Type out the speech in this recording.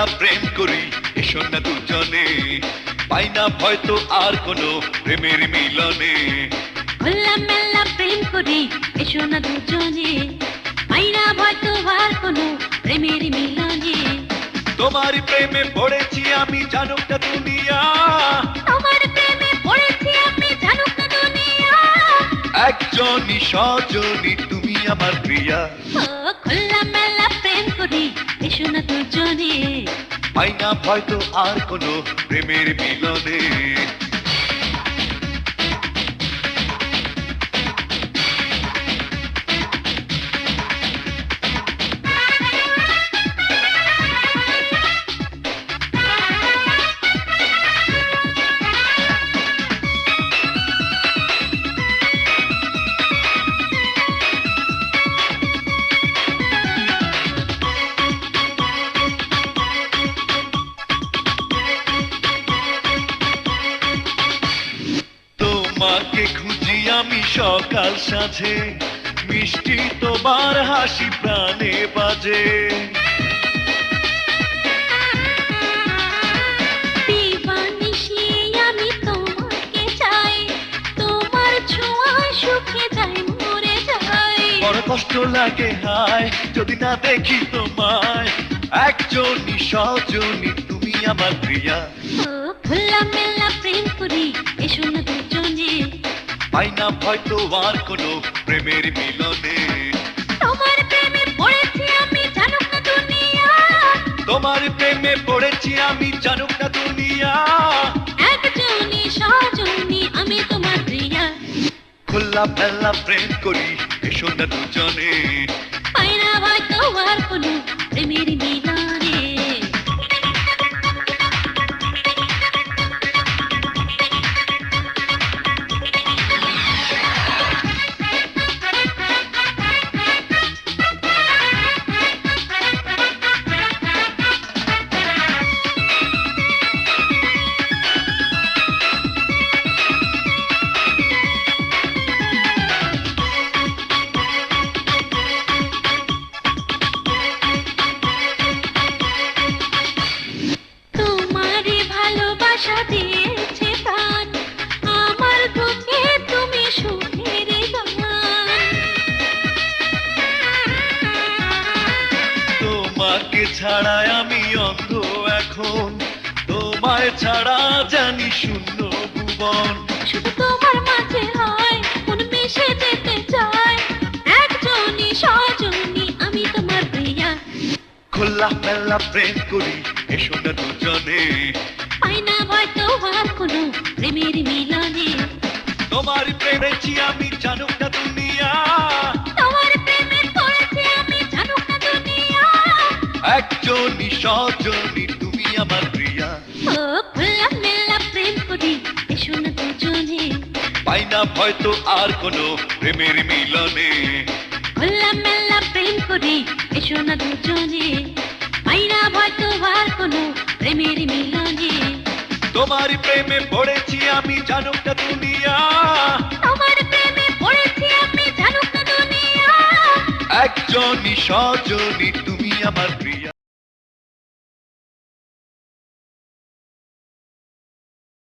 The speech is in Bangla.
মেলা প্রেম করি এসো না দুজনে। পাই না হয়তো আর কোনো প্রেমের মিলনে। খোলা মেলা প্রেম করি এসো না দুজনে। পাইনা হয়তো আর কোনো প্রেমের মিলনে। তোমার প্রেমে পড়েছি আমি জানুক না দুনিয়া। তোমার প্রেমে পড়েছি আমি না দুনিয়া। একজনই সজনী তুমি আমার প্রিয়া। খোলা মেলা প্রেম করি এসো না দুজনে পাই না হয়তো আর কোনো প্রেমের মিলনে। তোমাকে খুঁজি আমি সকাল সাঁঝে। মিষ্টি তোমার হাসি প্রাণে বাজে। কষ্ট লাগে হায় যদি না দেখি তোমায়। একজনই সজনী তুমি আমার প্রিয়া। খোলা মেলা প্রেম করি এসো না পাই না হয়তো আর কোনো প্রেমের মিলনে। তোমার প্রেমে পড়েছি আমি জানুক না দুনিয়া। তোমার প্রেমে পড়েছি আমি জানুক না দুনিয়া। একজনই সজনী আমি তোমার প্রিয়া। খোলা ফেলা প্রেম করি এসো না দুজনে। পাইনা হয়তো আর কোনো প্রেমের মিলনে। দিয়েছে প্রাণ। আমার বুকে তুমি সুখের তোমাকে ছাড়া আমি অন্ধ এখন। তোমায় ছাড়া জানি শূন্য ভুবন। শুধু তোমার মাঝে হয় মন মিশে যেতে চায়। একজনই সজনী আমি তোমার প্রিয়া। খোলা মেলা প্রেম করি এসো না দুজনে। প্রেমেছি আমি জানুক না দুনিয়া। তোমার প্রেমে পড়েছি আমি জানুক না দুনিয়া। একজনই সজনী তুমি আমার প্রিয়া। ও খোলা মেলা প্রেম করি এসো না দুজনে। পাই না হয়তো আর কোনো প্রেমের মিলনে। খোলা মেলা প্রেম করি এসো না দুজনে। তোমার প্রেমে পড়েছি আমি জানুক না দুনিয়া। তোমার প্রেমে পড়েছি আমি জানুক না দুনিয়া। একজনই সজনী তুমি আমার প্রিয়া।